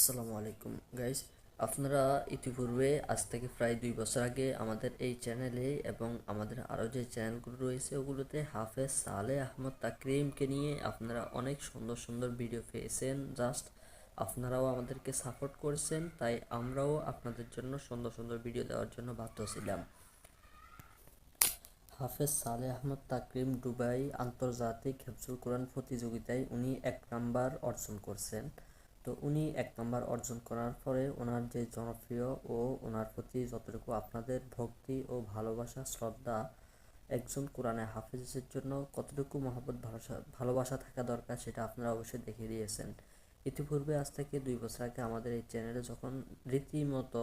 আসসালামু আলাইকুম। গাইস আপনারা ইতিপূর্বে আজ থেকে প্রায় দুই বছর আগে আমাদের এই চ্যানেলে এবং আমাদের আরও যে চ্যানেলগুলো রয়েছে, ওগুলোতে হাফেজ সালে আহমদ তাকরিমকে নিয়ে আপনারা অনেক সুন্দর সুন্দর ভিডিও পেয়েছেন। জাস্ট আপনারাও আমাদেরকে সাপোর্ট করেছেন, তাই আমরাও আপনাদের জন্য সুন্দর সুন্দর ভিডিও দেওয়ার জন্য বাধ্য ছিলাম। হাফেজ সালে আহমদ তাকরিম দুবাই আন্তর্জাতিক হেফজুল কোরআন প্রতিযোগিতায় উনি এক নাম্বার অর্জন করছেন। তো উনি এক নম্বর অর্জন করার পরে ওনার যে জনপ্রিয় ও ওনার প্রতি যতটুকু আপনাদের ভক্তি ও ভালোবাসা, শ্রদ্ধা একজন কোরআনে হাফেজের জন্য কতটুকু মহব্বত ভালোবাসা ভালোবাসা থাকা দরকার সেটা আপনারা অবশ্যই দেখিয়ে দিয়েছেন। ইতিপূর্বে আজ থেকে দুই বছর আগে আমাদের এই চ্যানেলে যখন রীতিমতো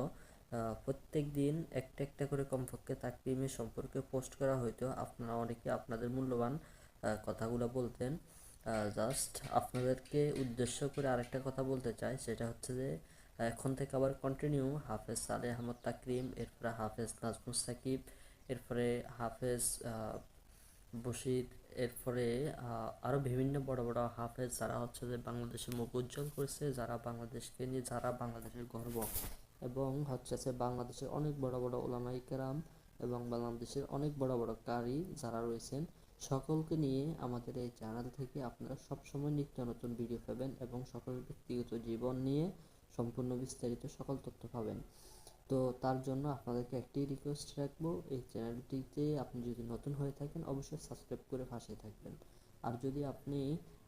প্রত্যেক দিন একটা একটা করে কমপক্ষে তাকরিমের সম্পর্কে পোস্ট করা হইতো, আপনারা অনেকে আপনাদের মূল্যবান কথাগুলো বলতেন। জাস্ট আপনাদেরকে উদ্দেশ্য করে আরেকটা কথা বলতে চাই, সেটা হচ্ছে যে, এখন থেকে আবার কন্টিনিউ হাফেজ সালে আহমদ তাকরিম, এরপরে হাফেজ নাজমুস সাকিব, এরপরে হাফেজ বশির, এরপরে আরও বিভিন্ন বড় বড় হাফেজ যারা হচ্ছে যে বাংলাদেশের মুখ উজ্জ্বল করেছে, যারা বাংলাদেশকে নিয়ে, যারা বাংলাদেশের গর্ব এবং হচ্ছে যে বাংলাদেশের অনেক বড় বড় ওলামাই কেরাম এবং বাংলাদেশের অনেক বড় বড় কারি যারা রয়েছেন সকলকে নিয়ে আমাদের এই চ্যানেল থেকে আপনারা সবসময় নিত্য নতুন ভিডিও পাবেন এবং সকলের ব্যক্তিগত জীবন নিয়ে সম্পূর্ণ বিস্তারিত সকল তথ্য পাবেন। তো তার জন্য আপনাদেরকে একটি রিকোয়েস্ট রাখব, এই চ্যানেলটিতে আপনি যদি নতুন হয়ে থাকেন, অবশ্যই সাবস্ক্রাইব করে পাশে থাকবেন। আর যদি আপনি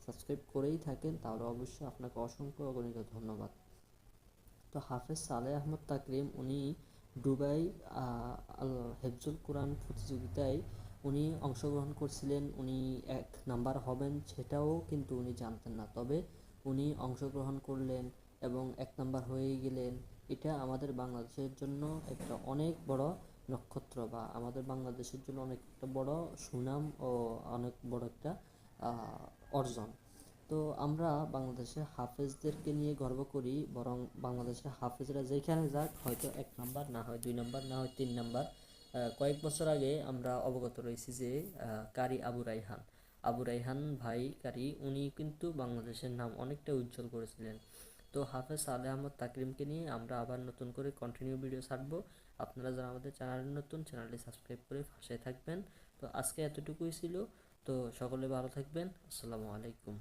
সাবস্ক্রাইব করেই থাকেন, তাহলে অবশ্যই আপনাকে অসংখ্য অগণিত ধন্যবাদ। তো হাফেজ সালে আহমদ তাকরিম, উনি দুবাই হেফজুল কোরআন প্রতিযোগিতায় উনি অংশগ্রহণ করছিলেন, উনি এক নাম্বার হবেন সেটাও কিন্তু উনি জানতেন না। তবে উনি অংশগ্রহণ করলেন এবং এক নাম্বার হয়ে গেলেন। এটা আমাদের বাংলাদেশের জন্য একটা অনেক বড় নক্ষত্র বা আমাদের বাংলাদেশের জন্য অনেক একটা বড় সুনাম ও অনেক বড় একটা অর্জন। তো আমরা বাংলাদেশের হাফেজদেরকে নিয়ে গর্ব করি, বরং বাংলাদেশের হাফেজরা যেখানে যাক, হয়তো এক নাম্বার, না হয় দুই নাম্বার, না হয় তিন নাম্বার কয়েক বছর আগে আমরা অবগত রয়েছি যে কারি আবু রাইহান আবু রাইহান ভাই কারি, উনি কিন্তু বাংলাদেশের নাম অনেকটা উজ্জ্বল করেছিলেন। তো হাফেজ সালে আহমদ তাকরিমকে নিয়ে আমরা আবার নতুন করে কন্টিনিউ ভিডিও ছাড়বো। আপনারা যারা আমাদের চ্যানেল নতুন চ্যানেলটি সাবস্ক্রাইব করে পাশে থাকবেন। তো আজকে এতটুকুই ছিল। তো সকলে ভালো থাকবেন। আসসালামু আলাইকুম।